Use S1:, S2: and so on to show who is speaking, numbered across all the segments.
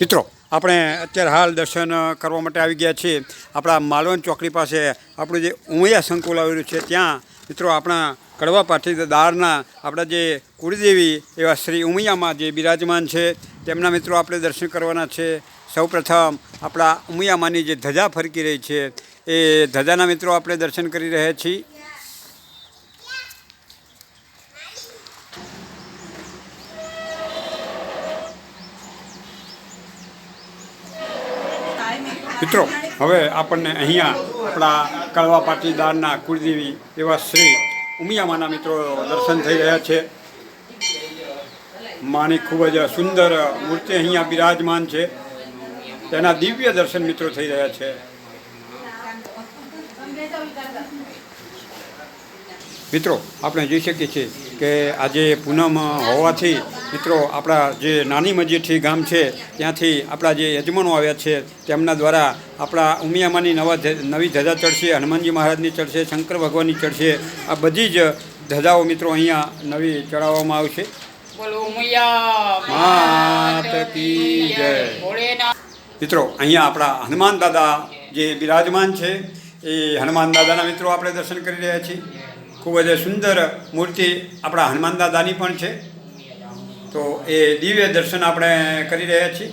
S1: મિત્રો, આપણે અત્યારે હાલ દર્શન કરવા માટે આવી ગયા છીએ. આપણા માલવણ ચોકડી પાસે આપણું જે ઉમૈયા સંકુલ આવેલું છે, ત્યાં મિત્રો આપણા કડવા પાઠી દારના આપણા જે કુળદેવી એવા શ્રી ઉમૈયામાં જે બિરાજમાન છે, તેમના મિત્રો આપણે દર્શન કરવાના છે. સૌપ્રથમ આપણા ઉમૈયામાંની જે ધજા ફરકી રહી છે, એ ધજાના મિત્રો આપણે દર્શન કરી રહ્યા છીએ. મિત્રો, હવે આપણને અહીંયા આપણા કડવા પાટીદારના કુળદેવી એવા શ્રી ઉમિયામાના મિત્રો દર્શન થઈ રહ્યા છે. માની ખૂબ જ સુંદર મૂર્તિ અહીંયા બિરાજમાન છે. તેના દિવ્ય દર્શન મિત્રો થઈ રહ્યા છે. મિત્રો, આપણે જોઈ શકીએ છીએ કે આજે પૂનમ હોવાથી મિત્રો આપણા જે નાની મજીઠી ગામ છે ત્યાંથી આપણા જે યજમાનો આવ્યા છે તેમના દ્વારા આપણા ઉમિયામાની નવા નવી ધજા ચડશે હનુમાનજી મહારાજની ચડશે શંકર ભગવાનની ચડશે આ બધી જ ધજાઓ મિત્રો અહીંયા નવી ચડાવવામાં આવશે. મિત્રો અહીંયા આપણા હનુમાન દાદા જે બિરાજમાન છે એ હનુમાન દાદાના મિત્રો આપણે દર્શન કરી રહ્યા છીએ. ખૂબ જ સુંદર મૂર્તિ આપણા હનુમાન દાદાની પણ છે. તો એ દિવ્ય દર્શન આપણે કરી રહ્યા છીએ.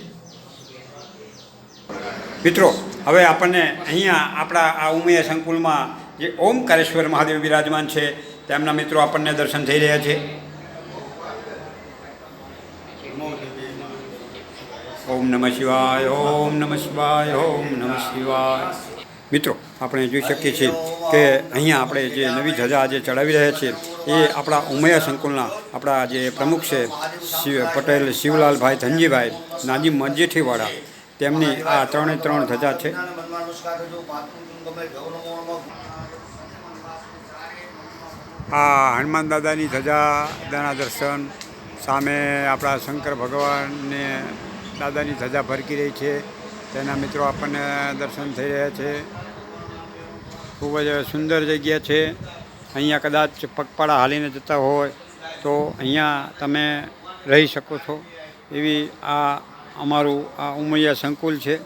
S1: મિત્રો, હવે આપણને અહીંયા આપણા આ ઉમેય સંકુલમાં જે ઓમકારેશ્વર મહાદેવ બિરાજમાન છે, તેમના મિત્રો આપણને દર્શન થઈ રહ્યા છે. ઓમ નમઃ શિવાય, ઓમ નમઃ શિવાય, ઓમ નમઃ શિવાય. આપણે જોઈ શકીએ છીએ કે અહીંયા આપણે જે નવી ધજા આજે ચડાવી રહ્યા છીએ, એ આપણા ઉમૈયા સંકુલના આપણા જે પ્રમુખ છે, શિવ પટેલ, શિવલાલભાઈ ધનજીભાઈ નાજી મજેઠીવાળા, તેમની આ ત્રણે ત્રણ ધજા છે. આ હનુમાન દાદાની ધજાના દર્શન, સામે આપણા શંકર ભગવાનને દાદાની ધજા ભરકી રહી છે. તેના મિત્રો આપણને દર્શન થઈ રહ્યા છે. ખૂબ જ સુંદર જગ્યા છે. અહીંયા કદાચ પગપાળા હાલીને જતા હોય તો અહીંયા તમે રહી શકો છો. એવી આ અમારું આ ઉમૈયા સંકુલ છે.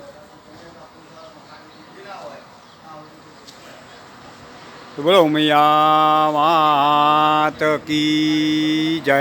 S1: તો બોલો ઉમૈયા માત કી જય.